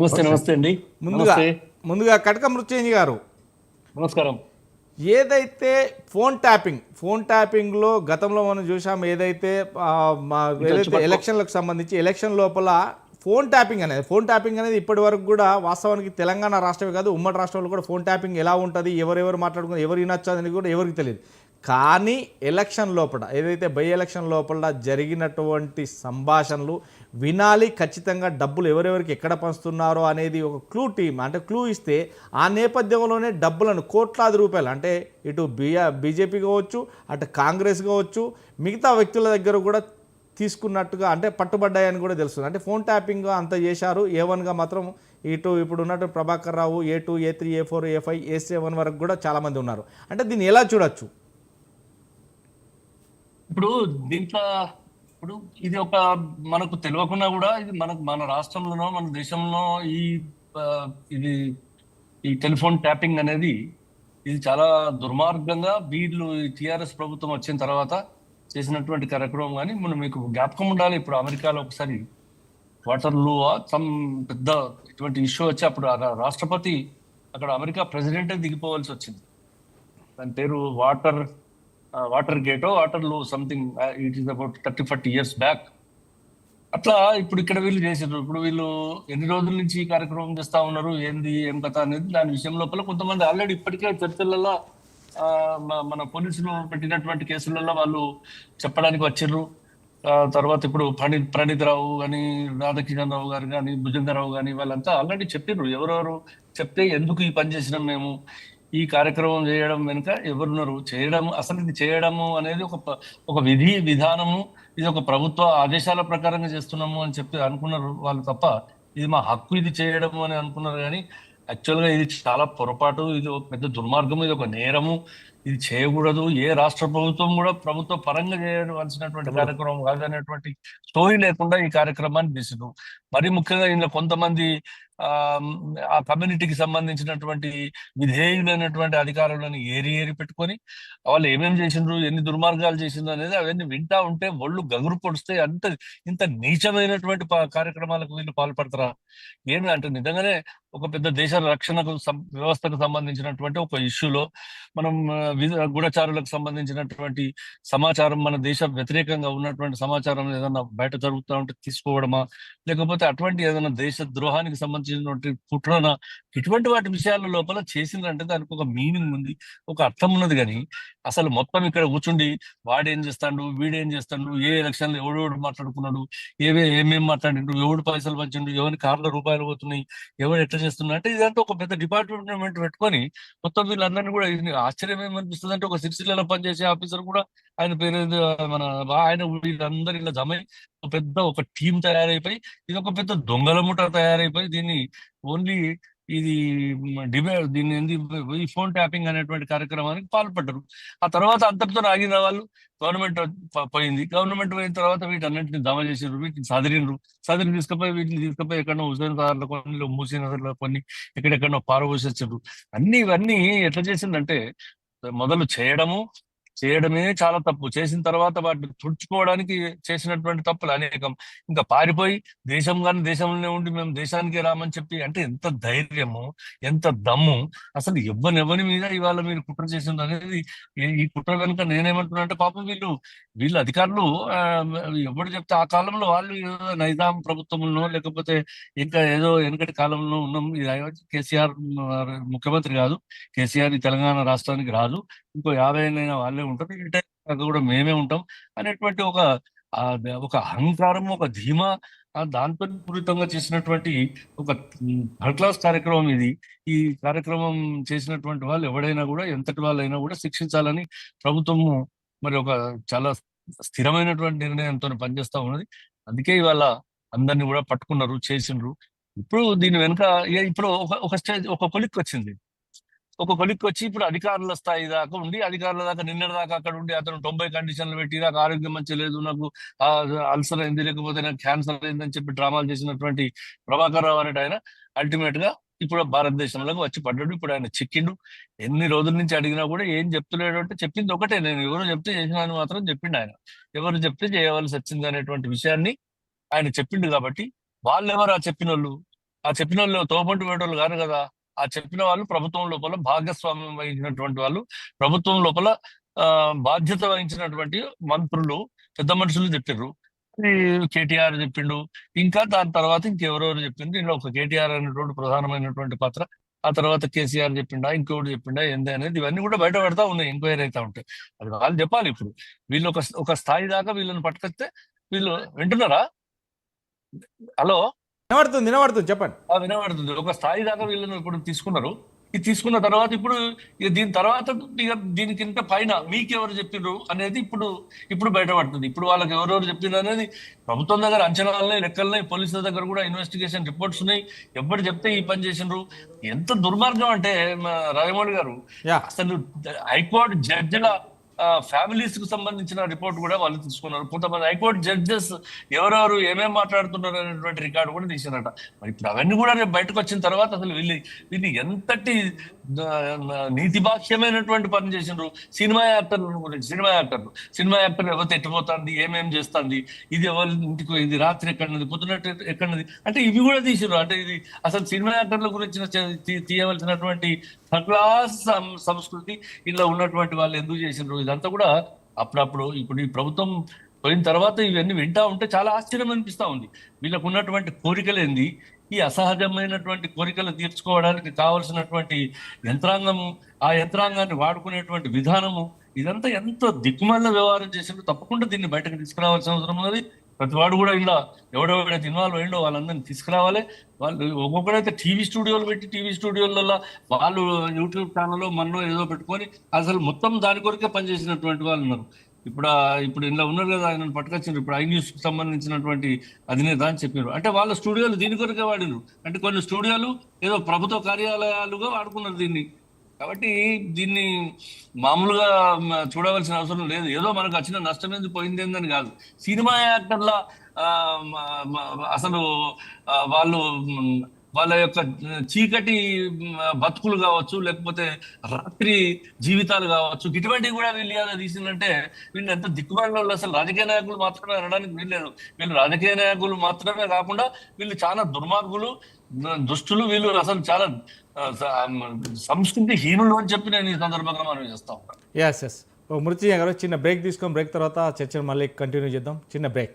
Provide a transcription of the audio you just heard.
నమస్తే నమస్తే అండి. ముందుగా ముందుగా కటక మృత్యుంజి గారు. నమస్కారం. ఏదైతే ఫోన్ ట్యాపింగ్ ఫోన్ ట్యాపింగ్లో గతంలో మనం చూసాం ఏదైతే ఏదైతే ఎలక్షన్లకు సంబంధించి ఎలక్షన్ లోపల ఫోన్ ట్యాపింగ్ అనేది ఫోన్ ట్యాపింగ్ అనేది ఇప్పటి వరకు కూడా వాస్తవానికి తెలంగాణ రాష్ట్రమే కాదు ఉమ్మడి రాష్ట్రంలో కూడా ఫోన్ ట్యాపింగ్ ఎలా ఉంటుంది ఎవరెవరు మాట్లాడుకుని ఎవరు వినొచ్చు కూడా ఎవరికి తెలియదు. కానీ ఎలక్షన్ లోపల ఏదైతే బై ఎలక్షన్ లోపల జరిగినటువంటి సంభాషణలు వినాలి ఖచ్చితంగా డబ్బులు ఎవరెవరికి ఎక్కడ పంచుతున్నారో అనేది ఒక క్లూ టీమ్ అంటే క్లూ ఇస్తే ఆ నేపథ్యంలోనే డబ్బులను కోట్లాది రూపాయలు అంటే ఇటు బియా బీజేపీ కావచ్చు అటు కాంగ్రెస్ కావచ్చు మిగతా వ్యక్తుల దగ్గర కూడా తీసుకున్నట్టుగా అంటే పట్టుబడ్డాయని కూడా తెలుస్తుంది. అంటే ఫోన్ ట్యాపింగ్ అంత చేశారు. ఏ వన్గా మాత్రం ఇటు ఇప్పుడు ఉన్నట్టు Prabhakar Rao A two A three A four A five A seven వరకు కూడా చాలామంది ఉన్నారు. అంటే దీన్ని ఎలా చూడొచ్చు? ఇప్పుడు దీంట్లో ఇప్పుడు ఇది ఒక మనకు తెలియకుండా కూడా ఇది మనకు మన రాష్ట్రంలోనో మన దేశంలో ఈ ఇది ఈ టెలిఫోన్ ట్యాపింగ్ అనేది ఇది చాలా దుర్మార్గంగా వీళ్ళు టిఆర్ఎస్ ప్రభుత్వం వచ్చిన తర్వాత చేసినటువంటి కార్యక్రమం కానీ మనం మీకు జ్ఞాపకం ఉండాలి. ఇప్పుడు అమెరికాలో ఒకసారి వాటర్లు సమ్ పెద్ద ఇటువంటి ఇష్యూ వచ్చి అప్పుడు రాష్ట్రపతి అక్కడ అమెరికా ప్రెసిడెంటే దిగిపోవాల్సి వచ్చింది. దాని పేరు వాటర్ వాటర్ గేటో వాటర్లో something it is about thirty forty years back అట్లా ఇప్పుడు ఇక్కడ వీళ్ళు చేసారు ఇప్పుడు వీళ్ళు ఎన్ని రోజుల నుంచి ఈ కార్యక్రమం చేస్తా ఉన్నారు ఏంది ఏం కథ అనేది దాని విషయం లోపల కొంతమంది ఆల్రెడీ ఇప్పటికే చర్చలలో ఆ, మన పోలీసులు పెట్టినటువంటి కేసులలో వాళ్ళు చెప్పడానికి వచ్చారు. తర్వాత ఇప్పుడు ప్రణీత్ ప్రణీత్ రావు కానీ రాధాకిషన్ రావు గారు కానీ భుజంగరావు కానీ వాళ్ళంతా ఆల్రెడీ చెప్పారు ఎవరెవరు చెప్తే ఎందుకు ఈ పని చేసినాం మేము? ఈ కార్యక్రమం చేయడం వెనుక ఎవరున్నారు? చేయడం అసలు ఇది చేయడము అనేది ఒక ఒక విధి విధానము ఇది ఒక ప్రభుత్వ ఆదేశాల ప్రకారంగా చేస్తున్నాము అని చెప్పి అనుకున్నారు వాళ్ళు తప్ప ఇది మా హక్కు ఇది చేయడము అని అనుకున్నారు కానీ యాక్చువల్గా ఇది చాలా పొరపాటు ఇది ఒక పెద్ద దుర్మార్గము ఇది ఒక నేరము. ఇది చేయకూడదు. ఏ రాష్ట్ర ప్రభుత్వం కూడా ప్రభుత్వ పరంగా చేయవలసినటువంటి కార్యక్రమం కాదనేటువంటి స్టోరీ లేకుండా ఈ కార్యక్రమాన్ని తీసిండు మరి ముఖ్యంగా ఇందులో కొంతమంది ఆ ఆ కమ్యూనిటీకి సంబంధించినటువంటి విధేయులైనటువంటి అధికారులను ఏరి ఏరి పెట్టుకొని వాళ్ళు ఏమేమి చేసిండ్రు ఎన్ని దుర్మార్గాలు చేసిండ్రు అనేది అవన్నీ వింటా ఉంటే ఒళ్ళు గగురు పొడిస్తే అంత ఇంత నీచమైనటువంటి ప- కార్యక్రమాలకు వీళ్ళు పాల్పడతారా? ఏంటి అంటే నిజంగానే ఒక పెద్ద దేశ రక్షణకు సం- వ్యవస్థకు సంబంధించినటువంటి ఒక ఇష్యూలో మనం గూఢచారులకు సంబంధించినటువంటి సమాచారం మన దేశ వ్యతిరేకంగా ఉన్నటువంటి సమాచారం ఏదైనా బయట జరుగుతూ ఉంటే తీసుకోవడమా? లేకపోతే అటువంటి ఏదైనా దేశ ద్రోహానికి సంబంధించినటువంటి కుట్రన? ఇటువంటి వాటి విషయాల లోపల చేసిందంటే దానికి ఒక మీనింగ్ ఉంది ఒక అర్థం ఉన్నది కానీ అసలు మొత్తం ఇక్కడ కూర్చుండి వాడేం చేస్తాడు వీడేం చేస్తాడు ఏ ఎలక్షన్లు ఎవడెవడు మాట్లాడుకున్నాడు ఏవే ఏమేం మాట్లాడిండు ఎవడు పైసలు పంచిండు ఎవరి కార్ల రూపాయలు పోతున్నాయి ఎవరు ఎట్లా చేస్తున్నారు అంటే ఇదంతా ఒక పెద్ద డిపార్ట్మెంట్ పెట్టుకొని మొత్తం వీళ్ళందరినీ కూడా ఇది ఆశ్చర్యం ఏమనిపిస్తుంది అంటే ఒక సిరిసిల్లలో పనిచేసే ఆఫీసర్ కూడా ఆయన పేరు మన ఆయన వీళ్ళందరూ ఇలా జమై ఒక పెద్ద ఒక టీం తయారైపోయి ఇది ఒక పెద్ద దొంగల ముఠ తయారైపోయి దీన్ని ఓన్లీ ఇది డిబే దీన్ని ఏంది ఈ ఫోన్ ట్యాపింగ్ అనేటువంటి కార్యక్రమానికి పాల్పడ్డారు. ఆ తర్వాత అంతటితో ఆగిన వాళ్ళు గవర్నమెంట్ పోయింది. గవర్నమెంట్ పోయిన తర్వాత వీటన్నింటిని జమ చేసారు వీటిని సదిరినరు సదిరి తీసుకుపోయి వీటిని తీసుకుపోయి ఎక్కడో హుసేన్ సార్లో కొన్ని మూసీ నగర్లో కొన్ని ఎక్కడెక్కడో పారబోసొచ్చారు అన్ని ఇవన్నీ ఎట్లా చేసిందంటే మొదలు చేయడము చేయడమే చాలా తప్పు. చేసిన తర్వాత వాటిని తుడుచుకోవడానికి చేసినటువంటి తప్పులు అనేకం. ఇంకా పారిపోయి దేశం కానీ దేశంలోనే ఉండి మేము దేశానికి రామని చెప్పి అంటే ఎంత ధైర్యము ఎంత దమ్ము. అసలు ఎవ్వని మీద ఇవాళ మీరు కుట్ర చేసింది అనేది ఈ- కుట్ర కనుక నేనేమంటున్నా అంటే పాపం వీళ్ళు వీళ్ళు అధికారులు ఎవరు చెప్తే ఆ కాలంలో వాళ్ళు నైజాం ప్రభుత్వంలో లేకపోతే ఇంకా ఏదో వెనకటి కాలంలో ఉన్నాం ఇది కేసీఆర్ ముఖ్యమంత్రి కాదు. కేసీఆర్ తెలంగాణ రాష్ట్రానికి రాదు. ఇంకో యాభై ఏళ్ళైనా వాళ్ళే ఉంటారు. ఈ టైం కూడా మేమే ఉంటాం. అనేటువంటి ఒక ఒక అహంకారం ఒక ధీమా ఆ దాంతో పూరితంగా చేసినటువంటి ఒక థర్డ్ క్లాస్ కార్యక్రమం ఇది. ఈ కార్యక్రమం చేసినటువంటి వాళ్ళు ఎవడైనా కూడా ఎంతటి వాళ్ళైనా కూడా శిక్షించాలని ప్రభుత్వము మరి ఒక చాలా స్థిరమైనటువంటి నిర్ణయంతో పనిచేస్తా ఉన్నది. అందుకే ఇవాళ అందరిని కూడా పట్టుకున్నారు చేసిండ్రు. ఇప్పుడు దీని వెనుక ఇప్పుడు ఒక ఒక స్టేజ్ ఒక కొలిక్ వచ్చింది. ఒక కొలిక్ వచ్చి ఇప్పుడు అధికారుల స్థాయి దాకా ఉండి అధికారుల దాకా నిన్నటి దాకా అక్కడ ఉండి అతను తొంభై కండిషన్లు పెట్టి నాకు ఆరోగ్యం మంచి లేదు నాకు అల్సర్ అయింది లేకపోతే నాకు క్యాన్సర్ అయింది అని చెప్పి డ్రామాలు చేసినటువంటి ప్రభాకర్ రావు అనేటి ఆయన అల్టిమేట్గా ఇప్పుడు భారతదేశంలోకి వచ్చి పడ్డాడు. ఇప్పుడు ఆయన చిక్కిండు. ఎన్ని రోజుల నుంచి అడిగినా కూడా ఏం చెప్తలేడు అంటే చెప్పింది ఒకటే. నేను ఎవరు చెప్తే చేసినాను మాత్రం చెప్పిండు ఆయన. ఎవరు చెప్తే చేయవలసి వచ్చింది అనేటువంటి విషయాన్ని ఆయన చెప్పిండు కాబట్టి వాళ్ళు ఎవరు ఆ చెప్పిన వాళ్ళు ఆ చెప్పిన వాళ్ళు తోపంటు వేటోళ్ళు కాదు కదా. ఆ చెప్పిన వాళ్ళు ప్రభుత్వం లోపల భాగస్వామ్యం వహించినటువంటి వాళ్ళు ప్రభుత్వం లోపల ఆ బాధ్యత వహించినటువంటి మంత్రులు పెద్ద మనుషులు చెప్పారు కేటీఆర్ చెప్పిండు. ఇంకా దాని తర్వాత ఇంకెవరెవరు చెప్పిండు ఇందులో ఒక కేటీఆర్ అనేటువంటి ప్రధానమైనటువంటి పాత్ర. ఆ తర్వాత కేసీఆర్ చెప్పిండా ఇంకోటి చెప్పిండా ఏంది అనేది ఇవన్నీ కూడా బయట పెడతా ఉన్నాయి ఎంక్వైరీ అవుతా ఉంటాయి అది వాళ్ళు చెప్పాలి ఇప్పుడు. వీళ్ళు ఒక ఒక స్థాయి దాకా వీళ్ళని పట్టుకొస్తే వీళ్ళు వింటున్నారా? హలో? వినబడుతుంది వినబడుతుంది చెప్పండి. వినబడుతుంది. ఒక స్థాయి దాకా వీళ్ళని ఇప్పుడు తీసుకున్నారు. ఇది తీసుకున్న తర్వాత ఇప్పుడు దీని తర్వాత దీనికి ఇంత పైన మీకెవరు చెప్పిండ్రు అనేది ఇప్పుడు ఇప్పుడు బయటపడుతుంది. ఇప్పుడు వాళ్ళకి ఎవరెవరు చెప్పిండ్రు అనేది ప్రభుత్వం దగ్గర అంచనాలున్నాయి లెక్కలున్నాయి పోలీసుల దగ్గర కూడా ఇన్వెస్టిగేషన్ రిపోర్ట్స్ ఉన్నాయి. ఎవరు చెప్తే ఈ పని చేసిండ్రు? ఎంత దుర్మార్గం అంటే రాజమౌళి గారు. అసలు హైకోర్టు జడ్జిల ఫ్యామిలీస్కు సంబంధించిన రిపోర్ట్ కూడా వాళ్ళు తీసుకున్నారు. కొంతమంది హైకోర్టు జడ్జెస్ ఎవరెవరు ఏమేం మాట్లాడుతున్నారు అనేటువంటి రికార్డు కూడా తీసినట మరి ఇప్పుడు అవన్నీ కూడా రేపు బయటకు వచ్చిన తర్వాత అసలు వీళ్ళు వీళ్ళు ఎంతటి నీతి బాక్ష్యమైనటువంటి పని చేసిండ్రు? సినిమా యాక్టర్ల గురించి సినిమా యాక్టర్లు సినిమా యాక్టర్ ఎవరు ఎట్టిపోతుంది ఏమేం చేస్తుంది? ఇది ఎవరి ఇంటికి ఇది రాత్రి ఎక్కడినది పొద్దున ఎక్కడినది అంటే ఇవి కూడా తీసిరు అంటే ఇది అసలు సినిమా యాక్టర్ల గురించిన తీయవలసినటువంటి క్లాస్ సంస్కృతి ఇలా ఉన్నటువంటి వాళ్ళు ఎందుకు చేసిండ్రు? ఇదంతా కూడా అప్పుడప్పుడు ఇప్పుడు ఈ ప్రభుత్వం పోయిన తర్వాత ఇవన్నీ వింటా ఉంటే చాలా ఆశ్చర్యం అనిపిస్తూ ఉంది. వీళ్ళకు ఉన్నటువంటి కోరికలు ఏంది ఈ అసహజమైనటువంటి కోరికలు తీర్చుకోవడానికి కావలసినటువంటి యంత్రాంగము ఆ యంత్రాంగాన్ని వాడుకునేటువంటి విధానము ఇదంతా ఎంతో దిక్కుమాలిన వ్యవహారం చేసిండ్రు తప్పకుండా దీన్ని బయటకు తీసుకురావాల్సిన అవసరం ఉన్నది. ప్రతి వాడు కూడా ఇలా ఎవడెవడైతే ఇన్వాల్వ్ అయిండో వాళ్ళందరినీ తీసుకురావాలి. వాళ్ళు ఒక్కొక్కడైతే టీవీ స్టూడియోలు పెట్టి టీవీ స్టూడియోలలో వాళ్ళు యూట్యూబ్ ఛానల్లో మన్నో ఏదో పెట్టుకొని అసలు మొత్తం దాని కొరకే పనిచేసినటువంటి వాళ్ళు ఉన్నారు. ఇప్పుడు ఇప్పుడు ఇలా ఉన్నారు కదా ఆయన పట్టుకొచ్చారు. ఇప్పుడు ఐ న్యూస్ సంబంధించినటువంటి అధినేత అని చెప్పారు. అంటే వాళ్ళ స్టూడియోలు దీని కొరకే వాడినారు. అంటే కొన్ని స్టూడియోలు ఏదో ప్రభుత్వ కార్యాలయాలుగా వాడుకున్నారు దీన్ని. కాబట్టి దీన్ని మామూలుగా చూడవలసిన అవసరం లేదు. ఏదో మనకు వచ్చిన నష్టం ఎందుకు పోయింది ఏందని కాదు. సినిమా యాక్టర్ల అసలు వాళ్ళు వాళ్ళ యొక్క చీకటి బతుకులు కావచ్చు లేకపోతే రాత్రి జీవితాలు కావచ్చు ఇటువంటివి కూడా వీళ్ళు ఏదో తీసిందంటే వీళ్ళు ఎంత దిక్కుమాలిన అసలు రాజకీయ నాయకులు మాత్రమే అనడానికి వీల్లేదు. వీళ్ళు రాజకీయ నాయకులు మాత్రమే కాకుండా వీళ్ళు చాలా దుర్మార్గులు దుష్టులు వీళ్ళు అసలు చాలా సంస్కృతి హీనులు అని చెప్పి నేను ఈ సందర్భంగా మనం చేస్తా ఉంటాను ఎస్ ఎస్ మృతి గారు చిన్న బ్రేక్ తీసుకొని బ్రేక్ తర్వాత చర్చను మళ్ళీ కంటిన్యూ చేద్దాం. చిన్న బ్రేక్.